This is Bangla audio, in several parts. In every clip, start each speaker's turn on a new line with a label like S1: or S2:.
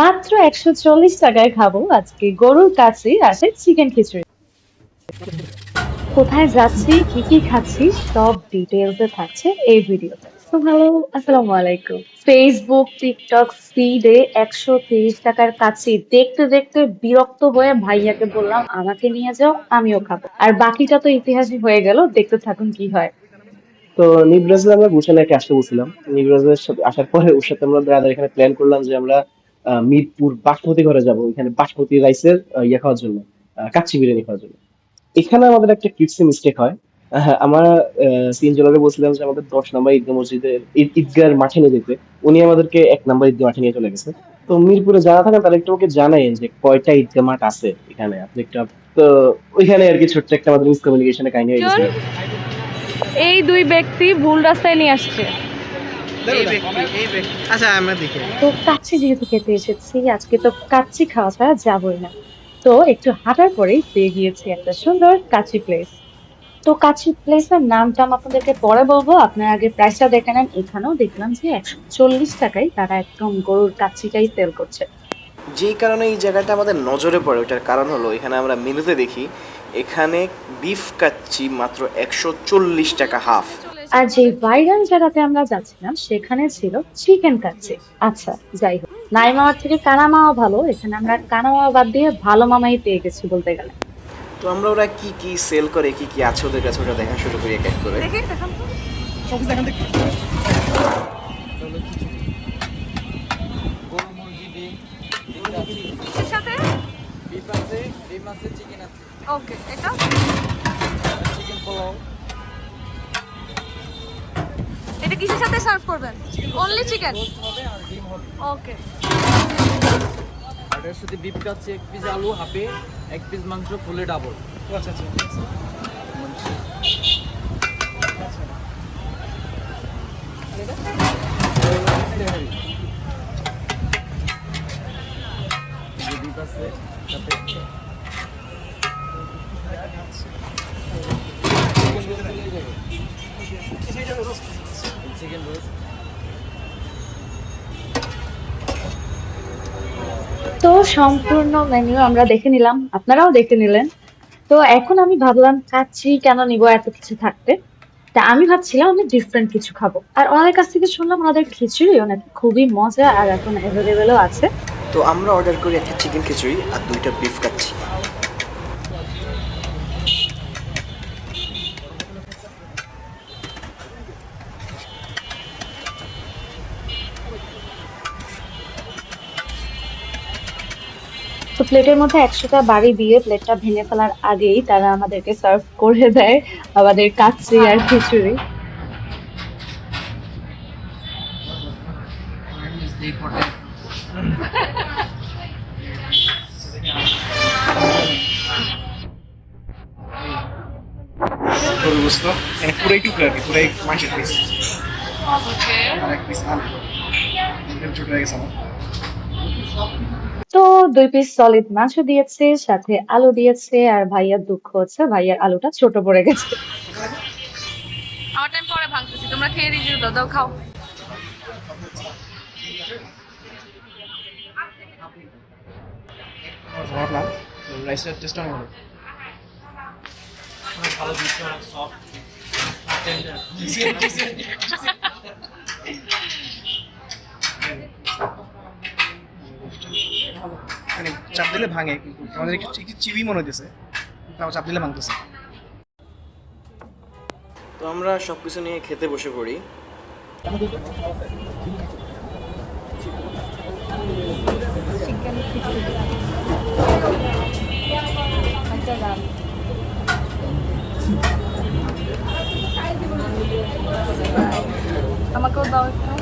S1: মাত্র একশো চল্লিশ টাকায় খাব। আজকে গরুর কাছে আসে চিকেন খিচুড়ি। কোথায় যাচ্ছি, কি কি খাচ্ছি, সব ডিটেলসে থাকছে এই ভিডিওতে। তো হ্যালো আসসালামু আলাইকুম। ফেসবুক টিকটক ফিডে একশো তিরিশ টাকার কাছে দেখতে দেখতে বিরক্ত হয়ে ভাইয়াকে বললাম, আমাকে নিয়ে যাও, আমিও খাব। আর বাকিটা তো ইতিহাসই হয়ে গেল, দেখতে থাকুন কি হয়।
S2: তো নিবরাজে আমরা গুলশানাকে আসতে বলছিলাম। নিবরাজের আসার পরে ওর সাথে আমরা ব্রাদার এখানে প্ল্যান করলাম যে আমরা মিরপুর বাসমতি ঘরে যাব। এখানে বাসমতি রাইসের ইয়ে খাওয়ার জন্য কাচ্চি বিরিয়ানি খাওয়ার জন্য। এখানে আমাদের একটা কিডসি মিস্টেক হয়। আমরা সিএন জলারে বলছিলাম যে আমাদের দশ নম্বর ঈদগাহ মসজিদের, ঈদ- মাঠে নিয়ে যেতে। উনি আমাদেরকে এক নম্বর ঈদগাহ মাঠে নিয়ে চলে গেছে। তো মিরপুরে যারা থাকেন, তারা একটু আমাকে জানাই যে কয়টা ঈদগাহ মাঠ আছে এখানে। আপনি একটু, তো ওইখানে আর কি ছোট্ট একটা আমাদের মিসকমিউনিকেশনের কাহিনী হয়ে গেছে।
S3: এই দুই ব্যক্তি ভুল রাস্তায় নিয়ে আসছে
S4: এই ব্যক্তি এই ব্যক্তি আচ্ছা আমরা দেখি।
S1: তো কাচ্চি যেহেতু খেতে এসেছি আজকে তো কাচ্চি খাওয়া ছাড়া যাবই না। তো একটু হাঁটার পরেই পেয়ে গিয়েছি একটা সুন্দর কাচ্চি প্লেস তো কাচ্চি প্লেসের নামটা আমি আপনাদেরকে পরে বলব। আপনারা আগে প্রাইসটা দেখে নেন। এখানেও দেখলাম যে একশো চল্লিশ টাকায় তারা একদম গরুর কাচ্চিটাই সেল করছে।
S4: যেই কারণে এই জায়গাটা আমাদের নজরে পড়ে ওটার কারণ হলো এখানে আমরা মেনুতে দেখি এখানে বিফ কাচ্চি মাত্র একশো চল্লিশ টাকা হাফ
S1: আর যে ভাইরাল জায়গাতে আমরা যাচ্ছিলাম সেখানে ছিল চিকেন কাচ্চি। আচ্ছা যাই হোক। নাই মামার থেকে কানা মামা ভালো এখানে আমরা কানা মামা বাদ দিয়ে ভালো মামাই পেয়ে গেছি বলতে গেলে।
S4: তো আমরা ওরা কি কি সেল করে কি কি আছে ওদের কাছে ওটা দেখা শুরু করি এক এক করে।
S3: সাথে?
S5: বিফ আছে ডিম আছে চিকেন আছে।
S3: ওকে এটা?
S5: চিকেন পোলাও।
S3: এটা কিসের সাথে সার্ভ করবেন? অনলি চিকেন
S5: হবে আর ডিম হবে
S3: ওকে
S5: আর এর সাথে বিফ কাচ্ছে এক পিস আলু হাফে এক পিস মাংস ফুলে ডাবল আচ্ছা আচ্ছা।
S1: সম্পূর্ণ মেনু আমরা দেখে নিলাম, আপনারাও দেখে নিলেন। তো এখন আমি ভাবলাম কাচ্ছি কেন নিব এত কিছু থাকতে? তা আমি ভাবছিলাম, আমি ডিফারেন্ট কিছু খাব। আর ওনাদের কাছ থেকে শুনলাম, ওনাদের খিচুড়ি নাকি খুবই মজা, আর এখন অ্যাভেলেবেলও আছে।
S4: তো আমরা অর্ডার করি একটা চিকেন খিচুড়ি আর দুইটা বিফ কাচ্ছি
S1: তো প্লেটের মধ্যে একশোটা বাড়ি দিয়ে প্লেটটা ভেঙে ফেলার আগেই তারা আমাদেরকে সার্ভ করে দেয় আমাদের কাচ্চি আর খিচুড়ি।
S6: গরুর গোস্ত মানে পুরাই টুকরো পুরাই মাংসের পিস আর এক পিস আলু। ছোট হয়ে গেছে আমার।
S1: তো দুই পিস সলিড মাংস দিয়েছে সাথে আলু দিয়েছে আর ভাইয়ার দুঃখ হচ্ছে ভাইয়ার আলুটা ছোট পড়ে গেছে।
S3: আমার টাইম পরে ভাঙতেছি তোমরা খেয়ে রিভিউ দাও দাও খাও।
S6: রাইসের টেস্ট অনেক ভালো
S5: ভালো দিচ্ছে অনেক সফট
S6: মানে চাপ দিলে ভাঙে কিন্তু আমাদের একটু চিবি মনে হইতেছে। চাপ দিলে ভাঙতেছে।
S4: তো আমরা সব কিছু নিয়ে খেতে বসে পড়ি।
S3: আমাকেও দাও একটু।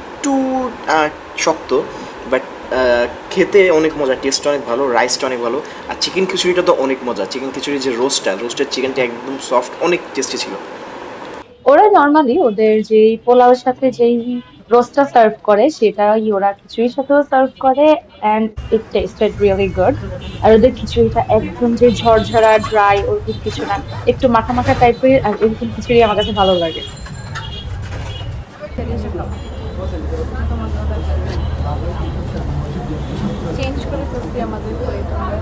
S4: আহ, শক্ত বাট খেতে অনেক মজা টেস্ট অনেক ভালো রাইসটা অনেক ভালো আর চিকেন খিচুড়িটা তো অনেক মজা। চিকেন খিচুড়ির যে রোস্টটা রোস্টের চিকেনটা একদম সফট অনেক টেস্টি ছিল।
S1: ওরা নর্মালি ওদের যে পোলাওর সাথে যেই রোস্টটা সার্ভ করে সেটাই ওরা খিচুড়ির সাথেও সার্ভ করে and it tasted really good আর ওদের খিচুড়িটা একদম যে ঝরঝরা ড্রাই ওরকম কিছু না। একটু মাখা মাখা টাইপের আর এরকম খিচুড়ি আমার কাছে ভালো লাগে
S3: চেঞ্জ করে ফেলছি আমাদের প্লেট আমরা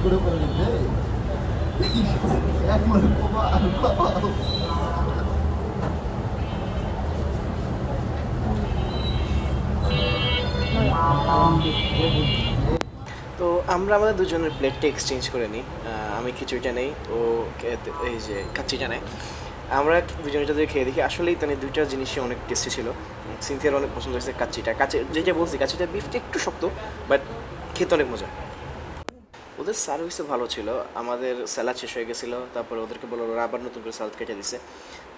S4: তো আমরা আমাদের দুজনের প্লেটটা এক্সচেঞ্জ করে নিই। আমি খিচুড়িটা নেই, ও এই যে কাচ্চিটা নেয়। আমরা দুজনে যদি খেয়ে দেখি। আসলেই তাহলে দুইটা জিনিসই অনেক টেস্টি ছিল। সিনথিয়ার অনেক পছন্দ হয়েছে কাচ্চিটা। কাচ্চি যেটা বলছি, কাচ্চিটা বিফটা একটু শক্ত বাট খেতে অনেক মজা। ওদের সার্ভিসও ভালো ছিল। আমাদের স্যালাড শেষ হয়ে গেছিল, তারপরে ওদেরকে বলল ওরা আবার নতুন করে স্যালাড কেটে দিছে।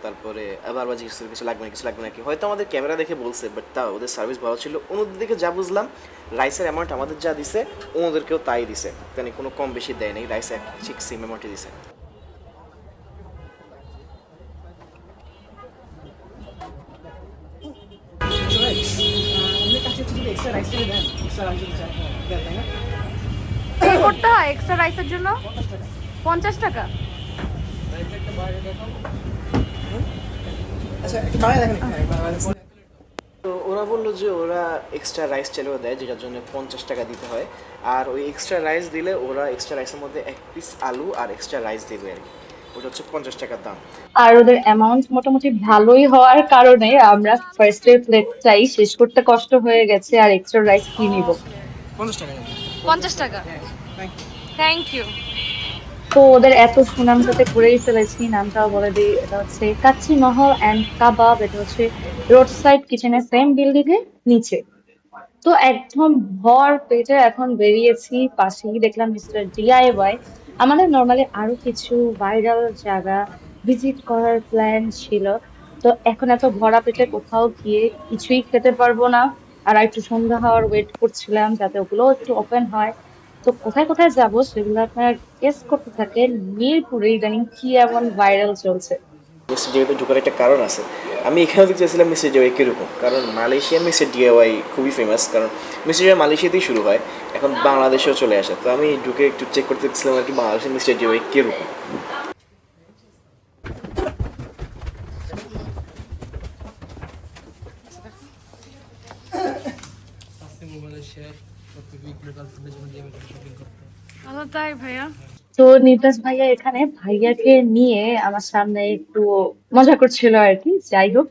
S4: তারপরে আবার আবার জিজ্ঞেস কিছু লাগবে না কিছু লাগবে নাকি। হয়তো আমাদের ক্যামেরা দেখে বলছে বাট তাও ওদের সার্ভিস ভালো ছিল। অন্যদের দিকে যা বুঝলাম রাইসের অ্যামাউন্ট আমাদের যা দিছে ওদেরকেও তাই দিছে। তাই কোনো কম বেশি দেয় নাই রাইস এক ঠিক সেম অ্যামাউন্টই দিছে।
S3: পে করতে হয় এক্সট্রা রাইসের জন্য? পঞ্চাশ টাকা।
S4: তো ওরা বলল যে ওরা এক্সট্রা রাইস চাইলেও দেয় যেটার জন্য পঞ্চাশ টাকা দিতে হয়। আর ওই এক্সট্রা রাইস দিলে ওরা এক্সট্রা রাইসের মধ্যে এক পিস আলু আর এক্সট্রা রাইস দেবে আর কি। ওটা হচ্ছে পঞ্চাশ টাকার দাম।
S1: আর ওদের অ্যামাউন্ট মোটামুটি ভালোই হওয়ার কারণে আমরা ফার্স্ট এর প্লেটটাই শেষ করতে কষ্ট হয়ে গেছে আর এক্সট্রা রাইস কি নিব
S3: পঞ্চাশ টাকা। থ্যাংক ইউ
S1: তো ওদের এত সুনাম সাথে করেই ফেলেছি নামটাও বলে দিই এটা হচ্ছে কাচ্চি মহল অ্যান্ড কাবাব এটা হচ্ছে রোড সাইড কিচেনের সেম বিল্ডিং এর নিচে। তো একদম ভর পেটে এখন বেরিয়েছি পাশেই দেখলাম মিস্টার ডিআইওয়াই আমাদের নর্মালি আরও কিছু ভাইরাল জায়গা ভিজিট করার প্ল্যান ছিল। তো এখন এত ভরা পেটে কোথাও গিয়ে কিছুই খেতে পারব না। আর একটু সন্ধ্যা হওয়ার ওয়েট করছিলাম যাতে ওগুলো একটু ওপেন হয়। তো কোথায় কোথায় যাব সেগুলো আপনারা গেস করতে থাকেন। মিরপুরে ইদানিং কি এমন ভাইরাল চলছে?
S4: মিস্টার ডিওয়াইতে ঢোকার একটা কারণ আছে। আমি এখানেও দেখতে চাইছিলাম মিস্টার ডিওয়াই কীরকম কারণ মালয়েশিয়ার মিস্টার ডিওয়াই খুবই ফেমাস কারণ মিস্টার ডিওয়াই মালয়েশিয়াতেই শুরু হয়। এখন বাংলাদেশেও চলে আসে। তো আমি ঢুকে একটু চেক করতে চাইছিলাম আর কি বাংলাদেশের মিস্টার ডিওয়াই কীরকম
S3: আল্লাহ তাই ভাইয়া।
S1: তো নিতাস ভাইয়া এখানে ভাইয়াকে নিয়ে আমার সামনে একটু মজা করছিল আর কি যাই হোক।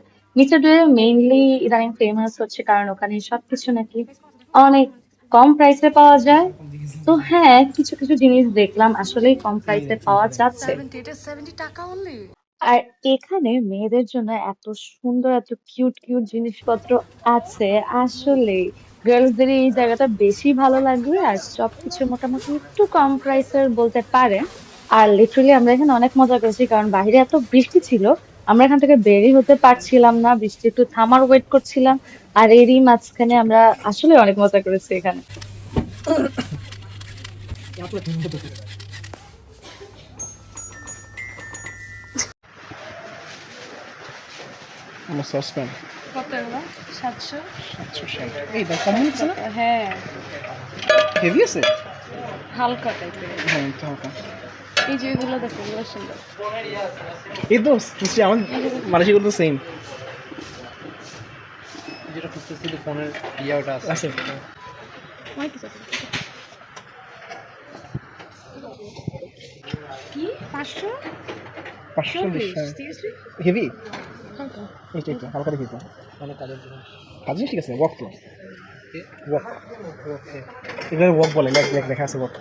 S1: মেইনলি ইদানিং ফেমাস হচ্ছে কারণ ওখানে সবকিছু নাকি অনেক কম প্রাইসে পাওয়া যায়। তো হ্যাঁ কিছু কিছু জিনিস দেখলাম আসলেই কম প্রাইসে পাওয়া যাচ্ছে। আর এখানে মেয়েদের জন্য এত সুন্দর এত কিউট কিউট জিনিসপত্র আছে আসলে গার্লসদের এই জায়গাটা বেশি ভালো লাগবে আর সবকিছু মোটামুটি একটু কম প্রাইসের বলতে পারে আর লিটারালি আমরা এখানে অনেক মজা করেছি কারণ বাইরে এত বৃষ্টি ছিল, আমরা এখান থেকে বেরই হতে পারছিলাম না, বৃষ্টি একটু থামার ওয়েট করছিলাম, আর এরই মাঝখানে আমরা আসলে অনেক মজা করেছি এখানে।
S6: আমার সসপ্যান
S3: কত এগুলো? সাতশো?
S6: সাতশো ষাট। এই কম হচ্ছে না?
S3: হ্যাঁ।
S6: হেভি আছে?
S3: হালকা টাইপের
S6: হ্যাঁ একটু হালকা।
S3: এই যে এগুলো দেখো এগুলো সুন্দর।
S6: এই তো নিশ্চয়ই আমার মালয়েশিয়া তো সেম
S5: যেটা খুঁজতেছিল ফোনের ইয়াটা আছে।
S6: আছে।
S3: কি? পাঁচশো?
S6: পাঁচশো হেভি এইটা একটু হালকা দেখি তো।
S5: অনেক কাজের জন্য।
S6: কাজে ঠিক আছে ওয়াক তো ওয়াক এগুলো ওয়াক বলে লেখ লেখ লেখা আছে ওয়াক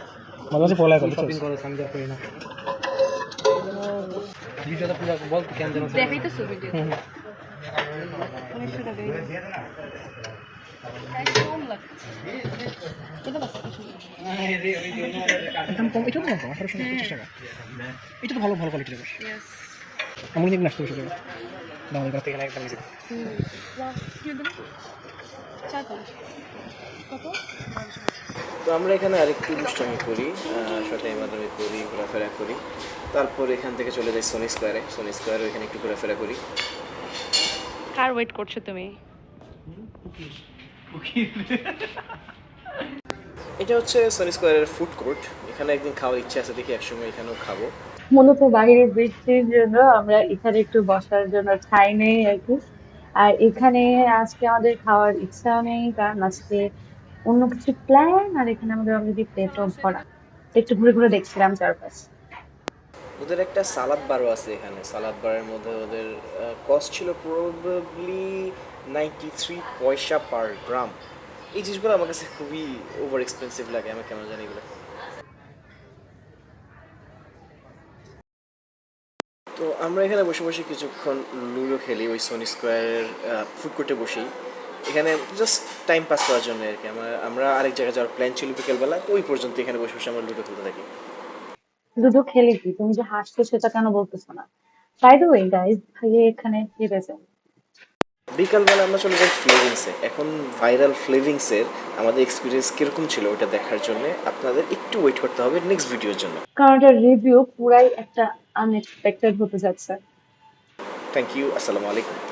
S6: মাঝে মাঝে পড়ায় করতে
S5: শপিং করো আমি করি না। ভিডিওটা পুরো বল কেন
S3: ভিডিও
S6: হুম হুম
S3: উনিশশো কম লাগছে এটা বাস
S6: দাম কম তো কম আঠারোশো পঞ্চাশ টাকা। এটা তো ভালো ভালো কোয়ালিটির আমি দেখুন আসতে বসে একদম
S3: পাঁচ কত
S4: তো আমরা এখানে আরেকটি দুষ্টামি করি সাথে মাধ্যমে করি ঘোরাফেরা করি। তারপর এখান থেকে চলে যাই সোনি স্কোয়ারে সোনি স্কোয়ারে এখানে একটু ঘোরাফেরা করি।
S3: কার ওয়েট করছ তুমি?
S4: এটা হচ্ছে সোনি স্কোয়ারের ফুড কোর্ট এখানে একদিন খাওয়ার ইচ্ছা আছে দেখি একসঙ্গে এখানেও খাব।
S1: মূলত বাইরে বৃষ্টির জন্য আমরা এখানে একটু বসার জন্য ঠাই নেই আর কি। আর এখানে আজকে আমাদের খাওয়ার ইচ্ছা নেই কারণ আজকে অন্য কিছু প্ল্যান আর এখানে আমাদের অলরেডি পেটও ভরা। একটু ঘুরে ঘুরে দেখছিলাম চারপাশ।
S4: ওদের একটা সালাদ বারও আছে এখানে। সালাদ বারের মধ্যে ওদের কস্ট ছিল প্রবাবলি নাইনটি থ্রি পয়সা পার গ্রাম এই জিনিসগুলো আমার কাছে খুবই ওভার এক্সপেন্সিভ লাগে আমি কেন জানি এগুলো। তো আমরা এখানে বসে বসে কিছুক্ষণ লুডো খেলি ওই সোনি স্কোয়ারের ফুড কোর্টে বসেই। এখানে জাস্ট টাইম পাস করার জন্য আর কি। আমরা আমরা আরেক জায়গায় যাওয়ার প্ল্যান ছিল বিকেলবেলা তো ওই পর্যন্ত এখানে বসে বসে আমরা লুডো খেলতে থাকি।
S1: লুডো খেলে কি? তুমি যে হাসছো সেটা কেন বলতেছো না? বাই দ্য ওয়ে গাইস ভাইয়া এখানে কি রয়েছে
S4: বিকালবেলা আমরা চলে যাই ফ্লেভিংসে এখন ভাইরাল ফ্লেভিংসের আমাদের এক্সপিরিয়েন্স কীরকম ছিল ওটা দেখার জন্য আপনাদের একটু ওয়েট করতে হবে নেক্সট ভিডিওর জন্য।
S1: কারণ এটা রিভিউ পুরাই একটা আনএক্সপেক্টেড হতে যাচ্ছে
S4: থ্যাংক ইউ আসসালামু আলাইকুম